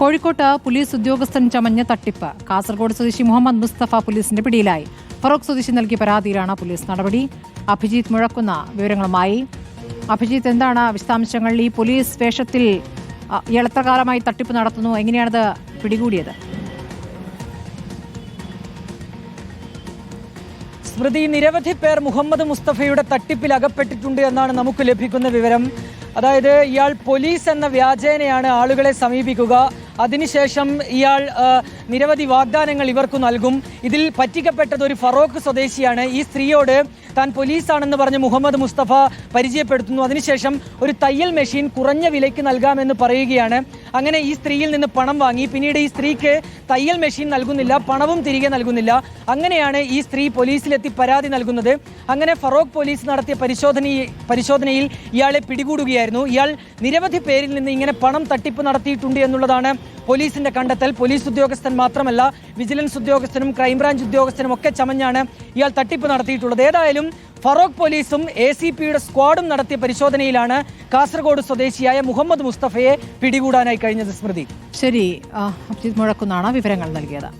കോഴിക്കോട്ട് പോലീസ് ഉദ്യോഗസ്ഥൻ ചമഞ്ഞ തട്ടിപ്പ്. കാസർഗോഡ് സ്വദേശി മുഹമ്മദ് മുസ്തഫ പോലീസിന്റെ പിടിയിലായി. ഫറോക്ക് സ്വദേശി നൽകിയ പരാതിയിലാണ് പോലീസ് നടപടി. അഭിജിത്ത് മുഴക്കുന്ന വിവരങ്ങളുമായി. അഭിജിത്ത് എന്താണ് വിശദാംശങ്ങൾ? ഈ പോലീസ് വേഷത്തിൽ ഇയാൾ തട്ടിപ്പ് നടത്തുന്നു? എങ്ങനെയാണത് പിടികൂടിയത്? സ്മൃതി നിരവധി പേർ മുഹമ്മദ് മുസ്തഫയുടെ തട്ടിപ്പിൽ അകപ്പെട്ടിട്ടുണ്ട് എന്നാണ് നമുക്ക് ലഭിക്കുന്ന വിവരം. അതായത് ഇയാൾ പോലീസ് എന്ന വ്യാജേനയാണ് ആളുകളെ സമീപിക്കുക. അതിനുശേഷം ഇയാൾ നിരവധി വാഗ്ദാനങ്ങൾ ഇവർക്ക് നൽകും. ഇതിൽ പറ്റിക്കപ്പെട്ടത് ഒരു ഫറോക്ക് സ്വദേശിയാണ്. ഈ സ്ത്രീയോട് താൻ പോലീസാണെന്ന് പറഞ്ഞ് മുഹമ്മദ് മുസ്തഫ പരിചയപ്പെടുത്തുന്നു. അതിനുശേഷം ഒരു തയ്യൽ മെഷീൻ കുറഞ്ഞ വിലയ്ക്ക് നൽകാമെന്ന് പറയുകയാണ്. അങ്ങനെ ഈ സ്ത്രീയിൽ നിന്ന് പണം വാങ്ങി. പിന്നീട് ഈ സ്ത്രീക്ക് തയ്യൽ മെഷീൻ നൽകുന്നില്ല പണവും തിരികെ നൽകുന്നില്ല. അങ്ങനെയാണ് ഈ സ്ത്രീ പോലീസിലെത്തി പരാതി നൽകുന്നത്. അങ്ങനെ ഫറോക്ക് പോലീസ് നടത്തിയ പരിശോധന പരിശോധനയിൽ ഇയാളെ പിടികൂടുകയായിരുന്നു. ഇയാൾ നിരവധി പേരിൽ നിന്ന് ഇങ്ങനെ പണം തട്ടിപ്പ് നടത്തിയിട്ടുണ്ട് എന്നുള്ളതാണ് പോലീസിന്റെ കണ്ടെത്തൽ. പോലീസ് ഉദ്യോഗസ്ഥൻ മാത്രമല്ല വിജിലൻസ് ഉദ്യോഗസ്ഥനും ക്രൈംബ്രാഞ്ച് ഉദ്യോഗസ്ഥനും ഒക്കെ ചമഞ്ഞാണ് ഇയാൾ തട്ടിപ്പ് നടത്തിയിട്ടുള്ളത്. ഏതായാലും ഫറോക്ക് പോലീസും എ സി പിയുടെ സ്ക്വാഡും നടത്തിയ പരിശോധനയിലാണ് കാസർഗോഡ് സ്വദേശിയായ മുഹമ്മദ് മുസ്തഫയെ പിടികൂടാനായി കഴിഞ്ഞത് സ്മൃതി. ശരി ആ, അഭിജിത്ത് മുഴക്കുന്നാണ് വിവരങ്ങൾ നൽകിയത്.